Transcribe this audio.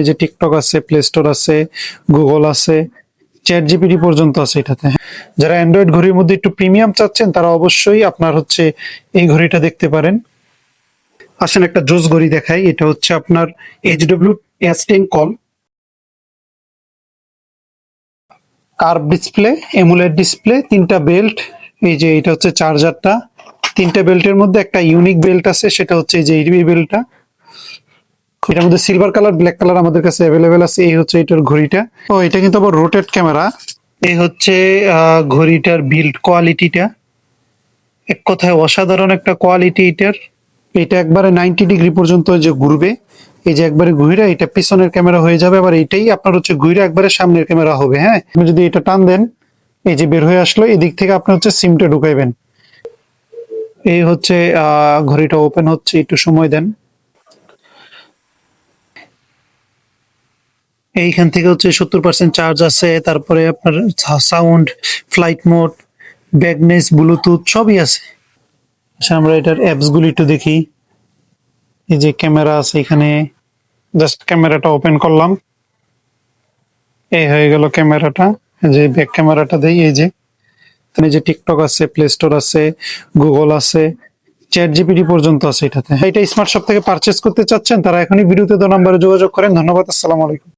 এই যে টিকটক আছে প্লে স্টোর আছে গুগল আছে চ্যাট জিপিটি পর্যন্ত আছে এটাতে। যারা অ্যান্ড্রয়েড ঘড়ির মধ্যে একটু প্রিমিয়াম চাচ্ছেন, তারা অবশ্যই আপনার হচ্ছে এই ঘড়িটা দেখতে পারেন। আসেন একটা জোস ঘড়ি দেখাই, এটা হচ্ছে আপনার H W S ten call curve display AMOLED display তিনটা বেল্ট এই যে এটা হচ্ছে চার্জারটা তিনটা বেল্টের মধ্যে একটা ইউনিক বেল্ট আছে, সেটা হচ্ছে এই যে এই বেল্টটা এটার মধ্যে সিলভার কালার ব্ল্যাক কালার আমাদের কাছে অ্যাভেলেবেল আছে। এই হচ্ছে এটার ঘড়িটা। ও, এটা কিন্তু আবার রোটেট ক্যামেরা এই হচ্ছে ঘড়িটার বিল্ড কোয়ালিটিটা এক কথায় অসাধারণ একটা কোয়ালিটি এটার। এটা একবারে নাইনটি ডিগ্রি পর্যন্ত যে ঘুরবে, এই যে একবারে ঘুরে এটা পিছনের ক্যামেরা হয়ে যাবে। আবার এটাই আপনার হচ্ছে ঘুরে একবারে সামনের ক্যামেরা হবে হ্যাঁ? আপনি যদি এটা টান দেন, এই যে বের হয়ে আসলো, এদিক থেকে আপনি হচ্ছে সিমটা ঢুকাইবেন। এই হচ্ছে ঘড়িটা ওপেন হচ্ছে, একটু সময় দেন। এইখান থেকে হচ্ছে সত্তর পার্সেন্ট চার্জ আছে, তারপরে আপনার সাউন্ড ফ্লাইট মোড ব্যাগনেস ব্লুটুথ সবই আছে। আচ্ছা আমরা এটার অ্যাপস গুলি একটু দেখি। এই যে ক্যামেরা আছে এখানে। জাস্ট ক্যামেরাটা ওপেন করলাম। এই হয়ে গেল ক্যামেরাটা যে ব্যাক ক্যামেরাটা দেই, এই যে। এখানে যে টিকটক আছে প্লে স্টোর আছে গুগল আছে চ্যাট জিপিটি পর্যন্ত আছে এটাতে। এটা স্মার্ট শপ থেকে পারচেস করতে চাচ্ছেন, তারা এখনই ভিডিওতে দো নম্বরে যোগাযোগ করেন। ধন্যবাদ, আসসালামু আলাইকুম।